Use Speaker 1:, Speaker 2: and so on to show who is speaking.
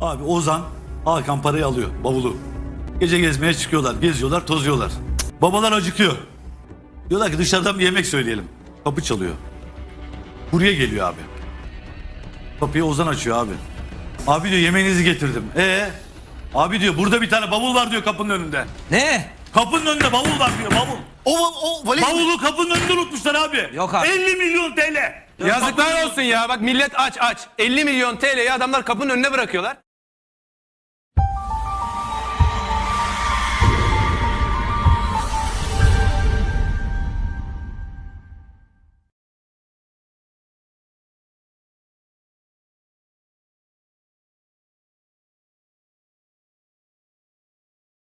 Speaker 1: Abi Ozan Hakan parayı alıyor bavulu. Gece gezmeye çıkıyorlar, geziyorlar, tozuyorlar. Babalar acıkıyor. Diyorlar ki dışarıdan bir yemek söyleyelim. Kapı çalıyor. Kurye geliyor abi. Kapıyı Ozan açıyor abi. Abi diyor yemeğinizi getirdim. E Abi diyor burada bir tane bavul var diyor kapının önünde.
Speaker 2: Ne?
Speaker 1: Kapının önünde bavul var diyor bavul.
Speaker 3: O, o valiz?
Speaker 1: Bavulu kapının önünde unutmuşlar abi.
Speaker 2: Yok abi.
Speaker 1: 50 milyon TL.
Speaker 4: Yazıklar olsun ya. Bak millet aç aç. 50 milyon TL'yi adamlar kapının önüne bırakıyorlar.